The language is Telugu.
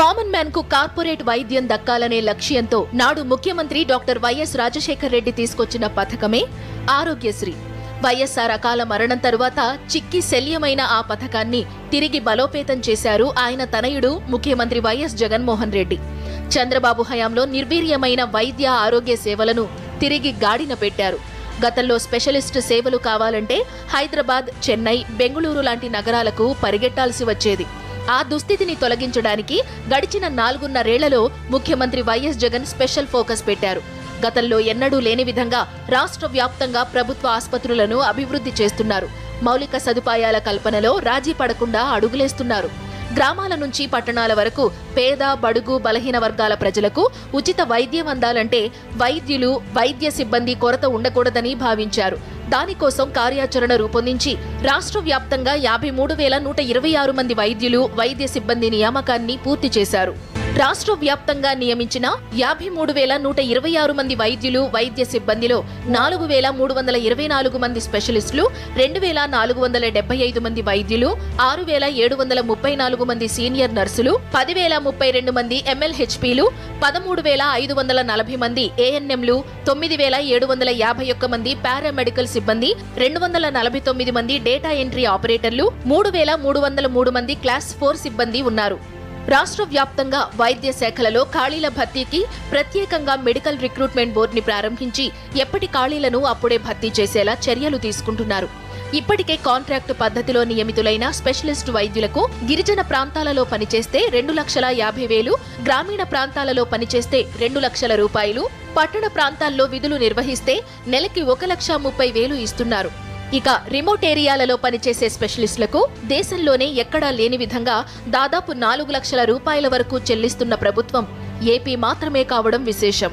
కామన్ మ్యాన్కు కార్పొరేట్ వైద్యం దక్కాలనే లక్ష్యంతో నాడు ముఖ్యమంత్రి డాక్టర్ వైఎస్ రాజశేఖర్ రెడ్డి తీసుకొచ్చిన పథకమే ఆరోగ్యశ్రీ. వైఎస్ఆర్ అకాల మరణం తరువాత చిక్కి శల్యమైన ఆ పథకాన్ని తిరిగి బలోపేతం చేశారు ఆయన తనయుడు ముఖ్యమంత్రి వైఎస్ జగన్మోహన్ రెడ్డి. చంద్రబాబు హయాంలో నిర్వీర్యమైన వైద్య ఆరోగ్య సేవలను తిరిగి గాడిన పెట్టారు. గతంలో స్పెషలిస్ట్ సేవలు కావాలంటే హైదరాబాద్ చెన్నై బెంగళూరు లాంటి నగరాలకు పరిగెట్టాల్సి వచ్చేది. ఆ దుస్థితిని తొలగించడానికి గడిచిన నాలుగున్నరేళ్ళలో ముఖ్యమంత్రి వైఎస్ జగన్ స్పెషల్ ఫోకస్ పెట్టారు. గతంలో ఎన్నడూ లేని విధంగా రాష్ట్ర వ్యాప్తంగా ప్రభుత్వ ఆసుపత్రులను అభివృద్ధి చేస్తున్నారు. మౌలిక సదుపాయాల కల్పనలో రాజీ పడకుండా అడుగులేస్తున్నారు. గ్రామాల నుంచి పట్టణాల వరకు పేద బడుగు బలహీన వర్గాల ప్రజలకు ఉచిత వైద్యం అందాలంటే వైద్యులు వైద్య సిబ్బంది కొరత ఉండకూడదని భావించారు. దానికోసం కార్యాచరణ రూపొందించి రాష్ట్ర వ్యాప్తంగా యాభై మూడు వేల నూట ఇరవై ఆరు మంది వైద్యులు వైద్య సిబ్బంది నియామకాన్ని పూర్తి చేశారు. రాష్ట్ర వ్యాప్తంగా నియమించిన యాభై మూడు వేల నూట ఇరవై ఆరు మంది వైద్యులు వైద్య సిబ్బందిలో నాలుగు వేల మూడు వందల ఇరవై నాలుగు మంది స్పెషలిస్టులు రెండు వేల నాలుగు వందల డెబ్బై ఐదు మంది వైద్యులు ఆరు వేల ఏడు వందల ముప్పై నాలుగు మంది సీనియర్ నర్సులు పదివేల ముప్పై రెండు మంది ఎంఎల్హెచ్పీలు పదమూడు వేల ఐదు వందల నలభై మంది ఏఎన్ఎంలు తొమ్మిది వేల ఏడు వందల యాభై ఒక్క మంది పారామెడికల్ సిబ్బంది రెండు వందల నలభై తొమ్మిది మంది డేటా ఎంట్రీ ఆపరేటర్లు మూడు వేల మూడు వందల మూడు మంది క్లాస్ ఫోర్ సిబ్బంది ఉన్నారు. రాష్ట్ర వ్యాప్తంగా వైద్య శాఖలలో ఖాళీల భర్తీకి ప్రత్యేకంగా మెడికల్ రిక్రూట్మెంట్ బోర్డుని ప్రారంభించి ఎప్పటి ఖాళీలను అప్పుడే భర్తీ చేసేలా చర్యలు తీసుకుంటున్నారు. ఇప్పటికే కాంట్రాక్టు పద్ధతిలో నియమితులైన స్పెషలిస్ట్ వైద్యులకు గిరిజన ప్రాంతాలలో పనిచేస్తే రెండు లక్షల యాభై వేలు గ్రామీణ ప్రాంతాలలో పనిచేస్తే రెండు లక్షల రూపాయలు పట్టణ ప్రాంతాల్లో విధులు నిర్వహిస్తే నెలకి ఒక లక్ష ముప్పై వేలు ఇస్తున్నారు. ఇక రిమోట్ ఏరియాలలో పనిచేసే స్పెషలిస్టులకు దేశంలోనే ఎక్కడా లేని విధంగా దాదాపు నాలుగు లక్షల రూపాయల వరకు చెల్లిస్తున్న ప్రభుత్వం ఏపీ మాత్రమే కావడం విశేషం.